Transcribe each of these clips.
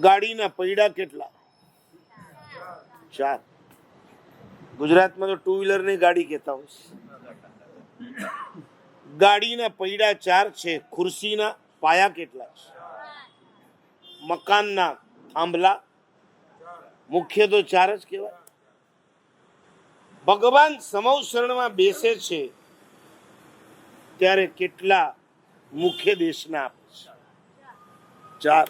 ગાડીના પૈડા કેટલા? ચાર. ગુજરાતમાં તો ટુ વ્હીલરની ગાડી કહેતા હોય છે. ગાડીના પૈડા ચાર છે, ખુરશીના પાયા કેટલા છે? મકાનના થાંભલા મુખ્ય તો ચાર જ કહેવાય. ભગવાન સમવ શરણમાં બેસે છે, ત્યારે કેટલા મુખ્ય દેશના આપે છે? ચાર.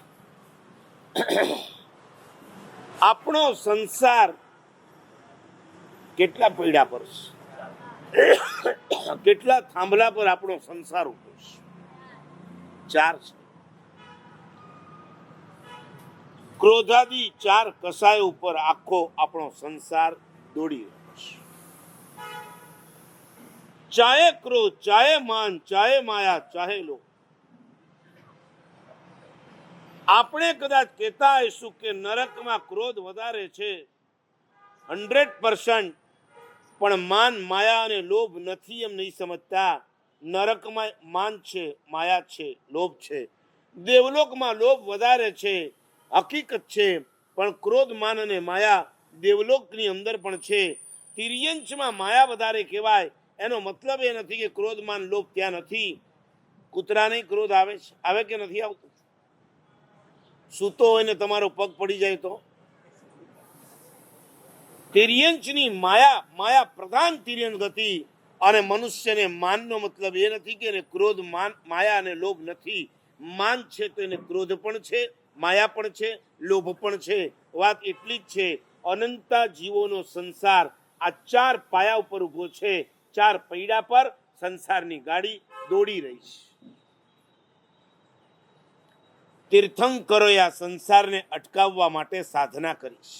આપણો સંસાર કેટલા પૈડા પર છે? કેટલા થાંભલા પર આપણો સંસાર ઊભો છે? ચાર છે. ક્રોધાદી ચાર કસાય ઉપર આખો આપણો સંસાર દોડી રહ્યો છે. ચાહે ક્રોધ, ચાહે માન, ચાહે માયા, ચાહે લોભ. આપણે કદાચ કહેતા હશું કે નરકમાં ક્રોધ વધારે છે, હંડ્રેડ પર્સન્ટ, પણ માન, માયા અને લોભ નથી એમ નહીં સમજતા. નરકમાં માન છે, માયા છે, લોભ છે. દેવલોકમાં લોભ વધારે છે, હકીકત છે, પણ ક્રોધ, માન અને માયા દેવલોકની અંદર પણ છે. તિર્યંશમાં માયા વધારે કહેવાય, એનો મતલબ એ નથી કે ક્રોધ, માન, લોભ ત્યાં નથી. કૂતરાને ક્રોધ આવે છે, આવે કે નથી આવતું? સૂતો હોય ને તમારો પગ પડી જાય તો? તિર્યંચની માયા માયા પ્રધાન તિર્યંચ ગતિ અને મનુષ્યને માનનો મતલબ એ નથી કે એને ક્રોધ માન, માયા અને લોભ નથી. માન છે તો એને ક્રોધ પણ છે, માયા પણ છે, લોભ પણ છે. વાત એટલી જ છે, અનંતા જીવોનો સંસાર આ ચાર પાયા ઉપર ઊભો છે. ચાર પૈડા પર સંસારની ગાડી દોડી રહી છે. તીર્થંકરોએ આ સંસારને અટકાવવા માટે સાધના કરીશ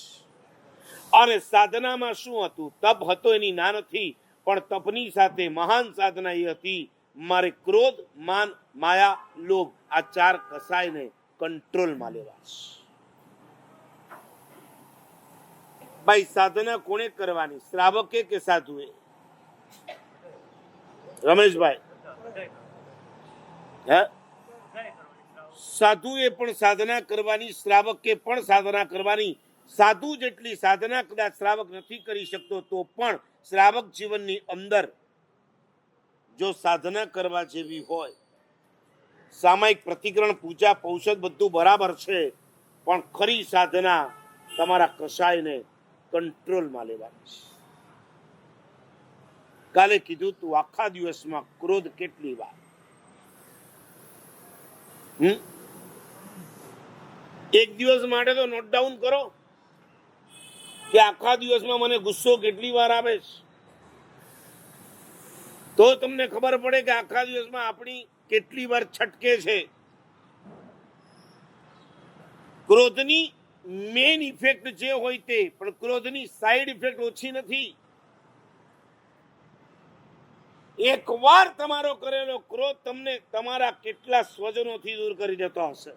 અને સાધનામાં શું હતું? તપ હતો એની ના નથી, પણ તપની સાથે મહાન સાધના એ હતી, મારે ક્રોધ, માન, માયા, લોભ, આ ચાર કસાયને કંટ્રોલમાં લેવા ભાઈ, સાધના કોણે કરવાની? શ્રાવકે કે સાધુએ? રમેશભાઈ. હે? સાધુએ પણ સાધના કરવાની, શ્રાવકે પણ સાધના કરવાની. સાધુ જેટલી સાધના કદાચ શ્રાવક નથી કરી શકતો, તો પણ શ્રાવક જીવનની અંદર જો સાધના કરવા જેવી હોય, સામાયિક પ્રતિકરણ, પૂજા પૌષધ બધું બરાબર છે, પણ ખરી સાધના તમારા કસાયને કંટ્રોલમાં લેવાની છે. કાલે કીધું તું આખા દિવસમાં ક્રોધ કેટલી વાર? હમ? એક દિવસ માટે તો નોટ ડાઉન કરો કે આખા દિવસમાં મને ગુસ્સો કેટલી વાર આવે છે. તો તમને ખબર પડે કે આખા દિવસમાં આપણી કેટલી વાર છટકે છે. ક્રોધની મેઇન ઇફેક્ટ જે હોય તે, પણ ક્રોધની સાઈડ ઇફેક્ટ ઓછી નથી. એકવાર તમારો કરેલો ક્રોધ તમને તમારા કેટલા સ્વજનોથી દૂર કરી દેતો હશે.